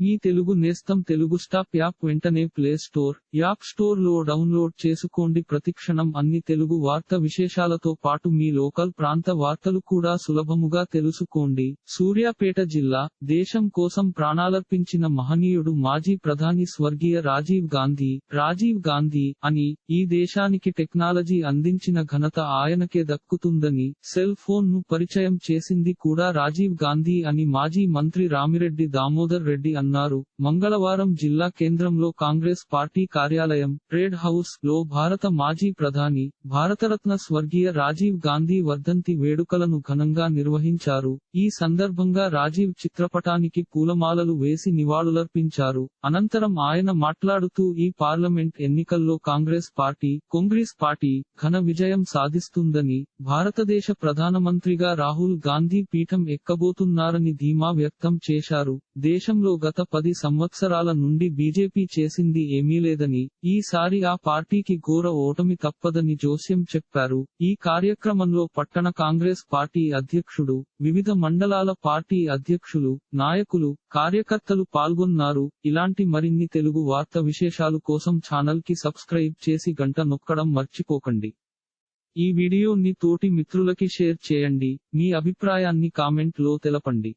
మీ తెలుగు నేస్తం Telugu stop app వెంటనే play store app స్టోర్లో డౌన్లోడ్ చేసుకోండి. ప్రతిక్షణం అన్ని తెలుగు వార్త విశేషాలతో పాటు మీ లోకల్ ప్రాంత వార్తలు కూడా సులభముగా తెలుసుకోండి. సూర్యాపేట జిల్లా దేశం కోసం ప్రాణాలర్పించిన మహనీయుడు మాజీ ప్రధాని స్వర్గీయ రాజీవ్ గాంధీ రాజీవ్ గాంధీ అని ఈ దేశానికి టెక్నాలజీ అందించిన ఘనత ఆయనకే దక్కుతుందని సెల్ ఫోన్ను పరిచయం చేసింది కూడా రాజీవ్ గాంధీ అని మాజీ మంత్రి రామిరెడ్డి దామోదర్ రెడ్డి అన్నారు. మంగళవారం జిల్లా కేంద్రంలో కాంగ్రెస్ పార్టీ కార్యాలయం ట్రేడ్ హౌస్లో భారత మాజీ ప్రధాని భారతరత్న స్వర్గీయ రాజీవ్ గాంధీ వర్ధంతి వేడుకలను ఘనంగా నిర్వహించారు. ఈ సందర్భంగా రాజీవ్ చిత్రపటానికి పూలమాలలు వేసి నివాళులర్పించారు. అనంతరం ఆయన మాట్లాడుతూ ఈ పార్లమెంట్ ఎన్నికల్లో కాంగ్రెస్ పార్టీ కాంగ్రెస్ పార్టీ ఘన విజయం సాధిస్తుందని భారతదేశ ప్రధానమంత్రిగా రాహుల్ గాంధీ పీఠం ఎక్కబోతున్నారని ధీమా వ్యక్తం చేశారు. దేశంలో గత గత పది సంవత్సరాల నుండి బీజేపీ చేసింది ఏమీ లేదని ఈసారి ఆ పార్టీకి ఘోర ఓటమి తప్పదని జోస్యం చెప్పారు. ఈ కార్యక్రమంలో పట్టణ కాంగ్రెస్ పార్టీ అధ్యక్షుడు వివిధ మండలాల పార్టీ అధ్యక్షులు నాయకులు కార్యకర్తలు పాల్గొన్నారు. ఇలాంటి మరిన్ని తెలుగు వార్త విశేషాలు కోసం ఛానల్కి సబ్స్క్రైబ్ చేసి గంట నొక్కడం మర్చిపోకండి. ఈ వీడియోని తోటి మిత్రులకి షేర్ చేయండి. మీ అభిప్రాయాన్ని కామెంట్లో తెలపండి.